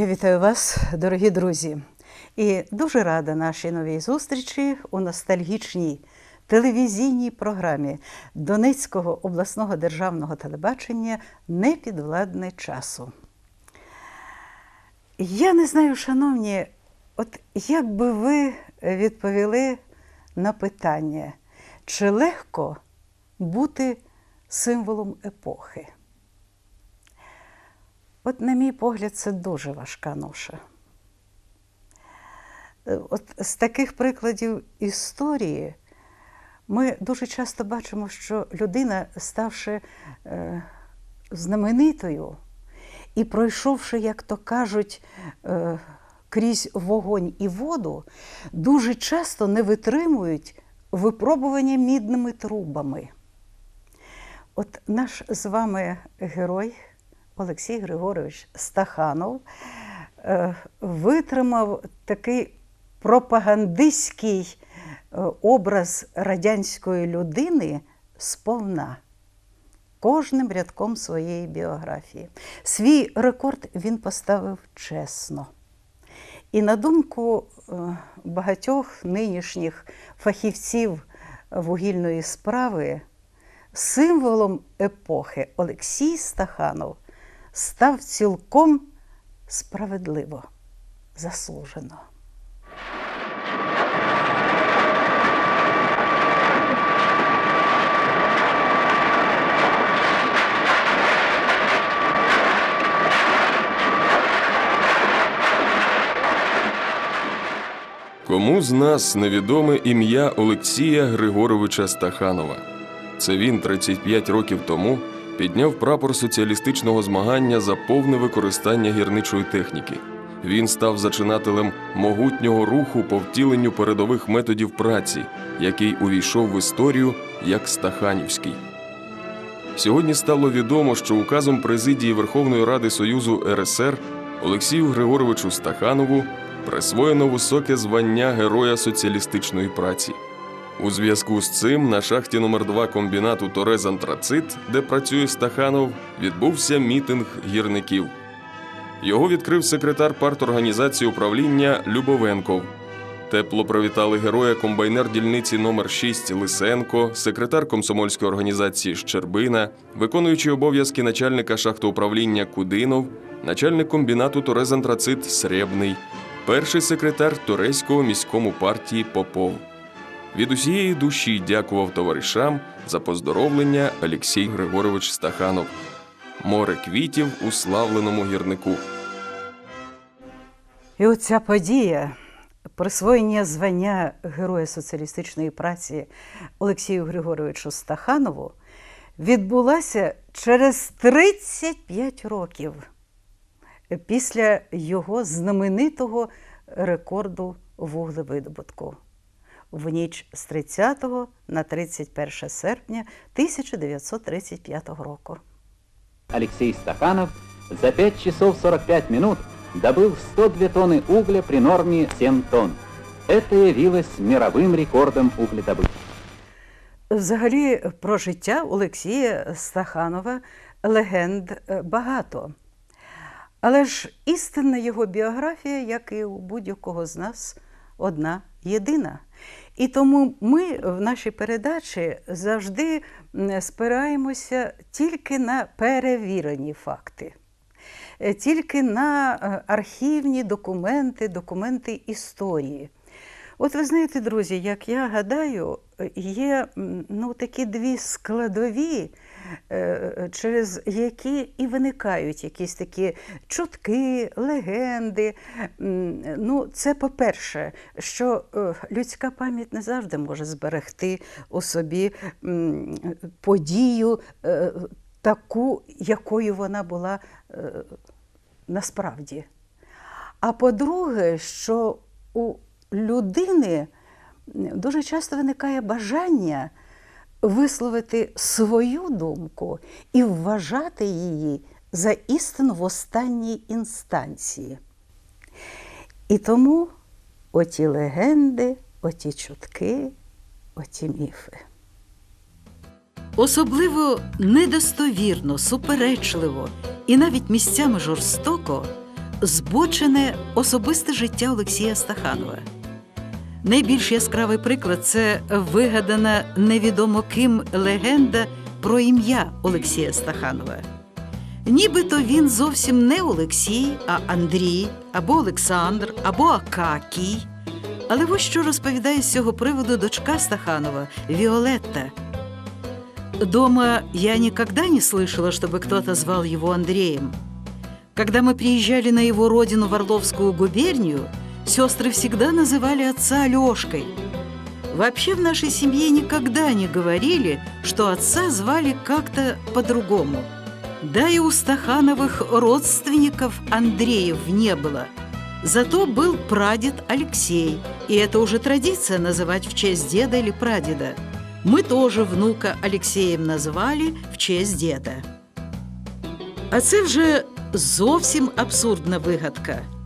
Я вітаю вас, дорогі друзі, і дуже рада нашій новій зустрічі у ностальгічній телевізійній програмі Донецького обласного державного телебачення Непідвладне часу. Я не знаю, шановні, от як би ви відповіли на питання, чи легко бути символом епохи? От, на мій погляд, це дуже важка ноша. Е, От з таких прикладів історії ми дуже часто бачимо, що людина, ставши е, знаменитою і пройшовши, як то кажуть, е, крізь вогонь і воду, дуже часто не витримують випробування мідними трубами. От наш з вами герой Олексій Григорович Стаханов е, витримав такий пропагандистський е, образ радянської людини сповна. Кожним рядком своєї біографії. Свій рекорд він поставив чесно. І на думку е, багатьох нинішніх фахівців вугільної справи, символом епохи Олексій Стаханов став цілком справедливо, заслужено. Кому з нас невідоме ім'я Олексія Григоровича Стаханова? Це він 35 років тому підняв прапор соціалістичного змагання за повне використання гірничої техніки. Він став зачинателем могутнього руху по втіленню передових методів праці, який увійшов в історію як Стаханівський. Сьогодні стало відомо, що указом президії Верховної Ради Союзу РСР Олексію Григоровичу Стаханову присвоєно високе звання Героя соціалістичної праці. У зв'язку з цим на шахті номер 2 комбінату Торез Антрацит, де працює Стаханов, відбувся мітинг гірників. Його відкрив секретар парторганізації управління Любовенков. Тепло привітали героя комбайнер дільниці номер 6 Лисенко, секретар комсомольської організації Щербина, виконуючий обов'язки начальника шахтоуправління Кудинов, начальник комбінату Торезантрацит Сребний, перший секретар Торезького міському партії Попов. Від усієї душі дякував товаришам за поздоровлення Олексій Григорович Стаханов. Море квітів у славленому гірнику. І оця подія, присвоєння звання Героя соціалістичної праці Олексію Григоровичу Стаханову, відбулася через 35 років після його знаменитого рекорду вуглевидобутку в ніч з 30 на 31 серпня 1935 року. Алексей Стаханов за 5 часов 45 минут добыл 102 тонны угля при норме 7 тонн. Это явилось мировым рекордом угледобычи. Взагалі про життя Олексія Стаханова легенд е, багато. Але ж істинна його біографія, як і у будь-якого з нас, одна єдина. І тому ми в нашій передачі завжди спираємося тільки на перевірені факти, е, тільки на е, архівні документи, документи історії. От ви знаєте, друзі, як я гадаю, є ну, такі дві складові, через які і виникають якісь такі чутки, легенди. Ну, це по-перше, що е, людська пам'ять не завжди може зберегти у собі подію е, таку, якою вона була е, насправді. А по-друге, що у людини дуже часто виникає бажання висловити свою думку і вважати її за істину в останній інстанції. І тому оті легенди, оті чутки, оті міфи. Особливо недостовірно, суперечливо і навіть місцями жорстоко збочене особисте життя Олексія Стаханова. Найбільш яскравий приклад це вигадана невідомо ким легенда про ім'я Олексія Стаханова. Нібито він зовсім не Олексій, а Андрій, або Олександр, або Акакій. Але ось що розповідає з цього приводу дочка Стаханова Виолетта. Дома я никогда не слышала, чтобы кто-то звал его Андреем. Когда мы приезжали на его родину в Орловскую губернию, сестры всегда называли отца Алешкой. Вообще в нашей семье никогда не говорили, что отца звали как-то по-другому. Да и у Стахановых родственников Андреев не было. Зато был прадед Алексей, и это уже традиция называть в честь деда или прадеда. Мы тоже внука Алексеєм назвали в честь деда. А це вже зовсім абсурдна вигадка.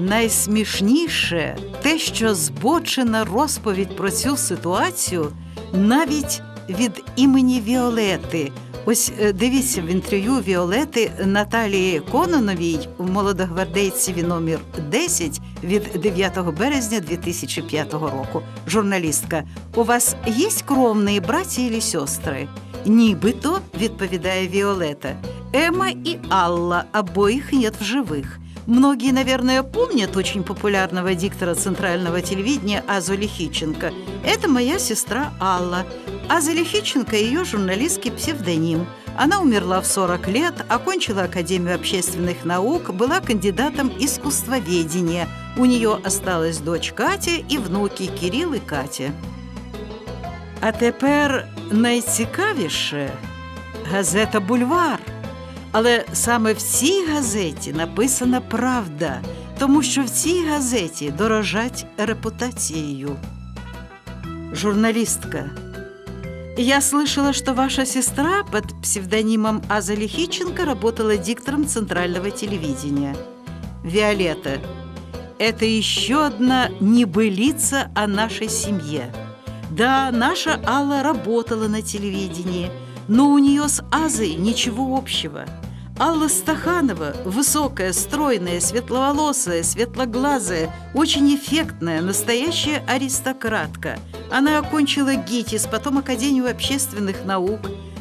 Найсмішніше те, що збочена розповідь про цю ситуацію навіть від імені Віолети. Ось е, дивіться в інтерв'ю Віолети Наталії Кононовій у молодогвардейцеві номер 10 від 9 березня 2005 року. Журналістка, у вас є кровні браті или сестри? Нібито, відповідає Віолета. Эмма и Алла, обоих нет в живых. Многие, наверное, помнят очень популярного диктора центрального телевидения Азу Лихиченко. Это моя сестра Алла. Аза Лихиченко – ее журналистский псевдоним. Она умерла в 40 лет, окончила Академию общественных наук, была кандидатом искусствоведения. У нее осталась дочь Катя и внуки Кирилл и Катя. А тепер найцікавіше газета Бульвар. Але саме в цій газеті написана правда, тому що в цій газеті дорожать репутацією. Журналистка. Я слышала, что ваша сестра под псевдонимом Аза Лихиченко работала диктором центрального телевидения. Виолетта. Это еще одна небылица о нашей семье. Да, наша Алла работала на телевидении, но у нее с Азой ничего общего. Алла Стаханова – высокая, стройная, светловолосая, светлоглазая, очень эффектная, настоящая аристократка. Она окончила ГИТИС, потом Академию общественных наук,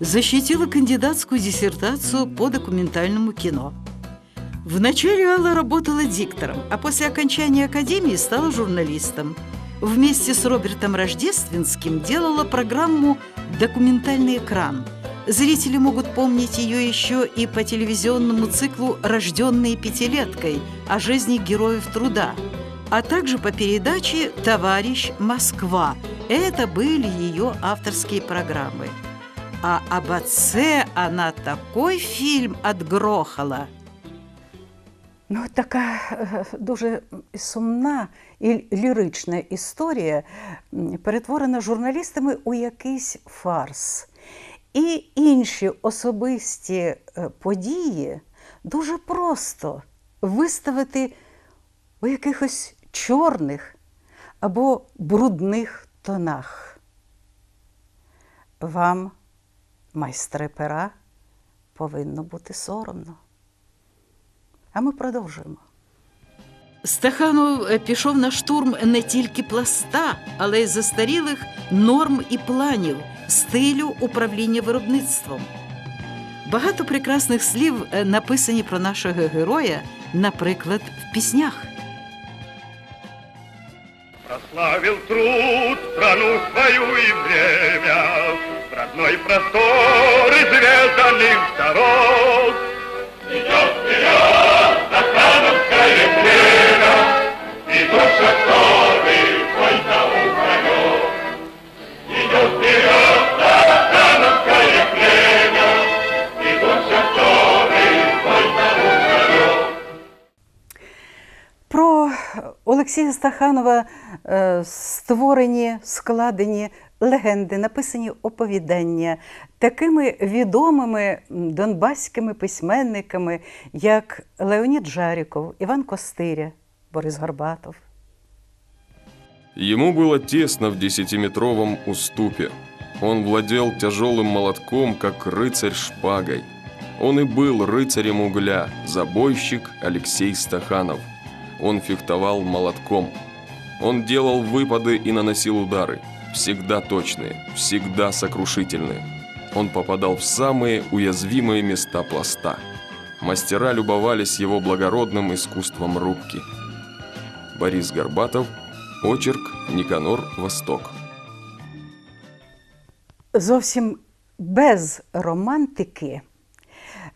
защитила кандидатскую диссертацию по документальному кино. Вначале Алла работала диктором, а после окончания академии стала журналистом. Вместе с Робертом Рождественским делала программу «Документальный экран». Зрители могут помнить ее еще и по телевизионному циклу «Рожденные пятилеткой» о жизни героев труда, а также по передаче «Товарищ Москва». Это были ее авторские программы. А об отце она такой фильм отгрохала – Ну, така е, дуже сумна і лірична історія перетворена журналістами у якийсь фарс. І інші особисті е, події дуже просто виставити у якихось чорних або брудних тонах. Вам, майстри пера, повинно бути соромно. А ми продовжуємо. Стаханов е, пішов на штурм не тільки пласта, але й застарілих норм і планів, стилю управління виробництвом. Багато прекрасних слів е, написані про нашого героя, наприклад, в піснях. Прославил труд страну свою и время, В родной простор изведанных дорог. Олексія Стаханова е, створені, складені легенди, написані оповідання такими відомими донбаськими письменниками, як Леонід Жаріков, Іван Костиря, Борис Горбатов. Ему было тесно в десятиметровом уступе. Он владел тяжелым молотком, как рыцарь шпагой. Он и был рыцарем угля, забойщик Алексей Стаханов. Он фехтовал молотком. Он делал выпады и наносил удары. Всегда точные, всегда сокрушительные. Он попадал в самые уязвимые места пласта. Мастера любовались его благородным искусством рубки. Борис Горбатов, очерк Никанор Восток. Зовсім без романтики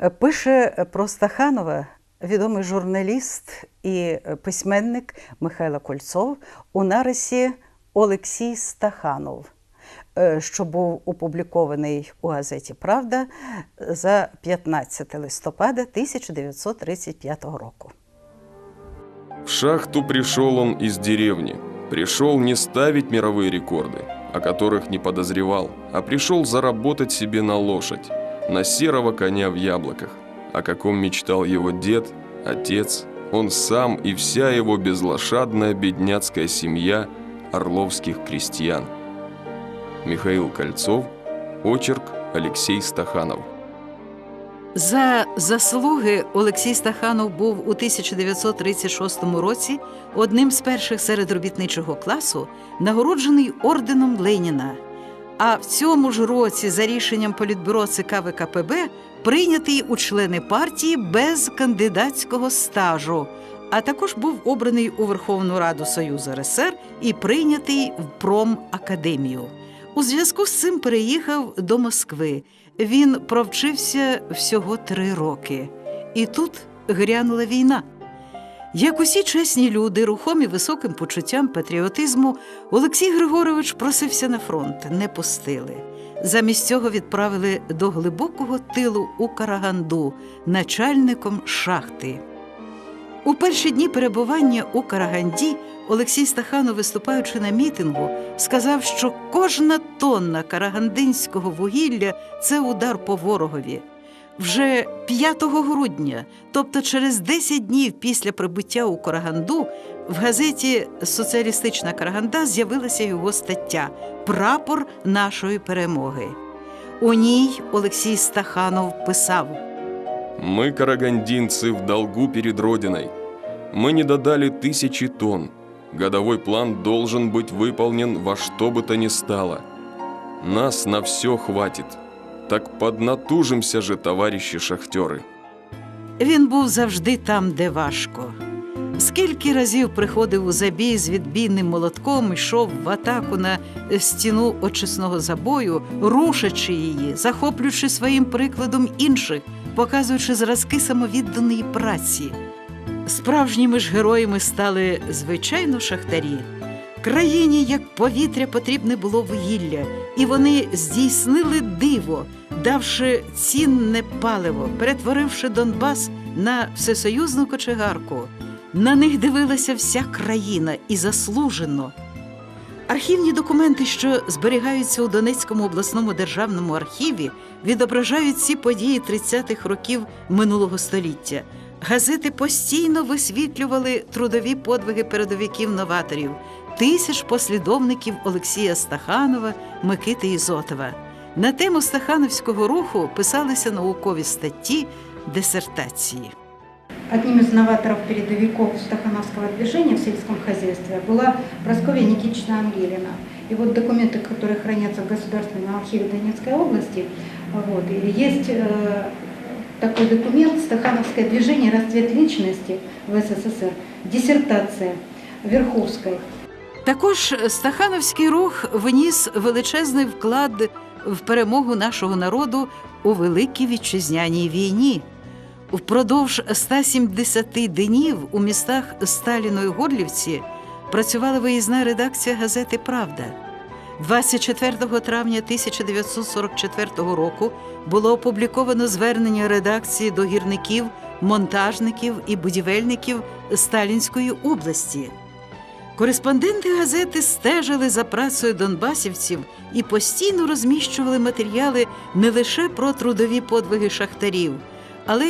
е, пише про Стаханова відомий журналіст і письменник Михайло Кольцов у нарисі Олексій Стаханов, е, що був опублікований у газеті Правда за 15 листопада 1935 року. В шахту пришел он из деревни. Пришел не ставить мировые рекорды, о которых не подозревал, а пришел заработать себе на лошадь, на серого коня в яблоках, о каком мечтал его дед, отец, он сам и вся его безлошадная бедняцкая семья орловских крестьян. Михаил Кольцов, очерк Алексей Стаханов. За заслуги Олексій Стаханов був у 1936 році одним з перших серед робітничого класу, нагороджений орденом Леніна. А в цьому ж році, за рішенням Політбюро ЦК ВКПБ, прийнятий у члени партії без кандидатського стажу, а також був обраний у Верховну Раду Союзу РСР і прийнятий в промакадемію. У зв'язку з цим переїхав до Москви. Він провчився всього три роки. І тут грянула війна. Як усі чесні люди, рухомі високим почуттям патріотизму, Олексій Григорович просився на фронт, не пустили. Замість цього відправили до глибокого тилу у Караганду начальником шахти. У перші дні перебування у Караганді Олексій Стаханов, виступаючи на мітингу, сказав, що кожна тонна карагандинського вугілля це удар по ворогові. Вже 5 грудня, тобто через 10 днів після прибуття у Караганду, в газеті Соціалістична Караганда з'явилася його стаття Прапор нашої перемоги. У ній Олексій Стаханов писав. Мы, карагандинцы, в долгу перед Родиной Мы не додали тысячи тонн. Годовой план должен быть выполнен во что бы то ни стало. Нас на все хватит. Так поднатужимся же, товарищи шахтеры. Він був завжди там, де важко. Скільки разів приходив у забій з відбійним молотком, йшов в атаку на стіну очисного забою, рушачи її, захоплюючи своїм прикладом інших, показуючи зразки самовідданої праці. Справжніми ж героями стали звичайно шахтарі. Країні, як повітря, потрібне було вугілля, і вони здійснили диво, давши цінне паливо, перетворивши Донбас на всесоюзну кочегарку. На них дивилася вся країна і заслужено. Архівні документи, що зберігаються у Донецькому обласному державному архіві, відображають ці події 30-х років минулого століття. Газети постійно висвітлювали трудові подвиги передовиків-новаторів, тисяч послідовників Олексія Стаханова, Микити Ізотова. На тему стахановського руху писалися наукові статті, дисертації. Одним из новаторов-передовиков стахановского движения в сельском хозяйстве была Прасковья Никитична Ангелина. И вот документы, которые хранятся в Государственном архиве Донецкой области, вот, и есть э, такой документ «Стахановское движение. Расцвет личности в СССР». Диссертация Верховской. Також Стахановський рух вніс величезний вклад в перемогу нашого народу у Великій Вітчизняній війні. Впродовж 170 днів у містах Сталіно і Горлівці працювала виїзна редакція газети Правда. 24 травня 1944 року було опубліковано звернення редакції до гірників, монтажників і будівельників Сталінської області. Кореспонденти газети стежили за працею донбасівців і постійно розміщували матеріали не лише про трудові подвиги шахтарів, але й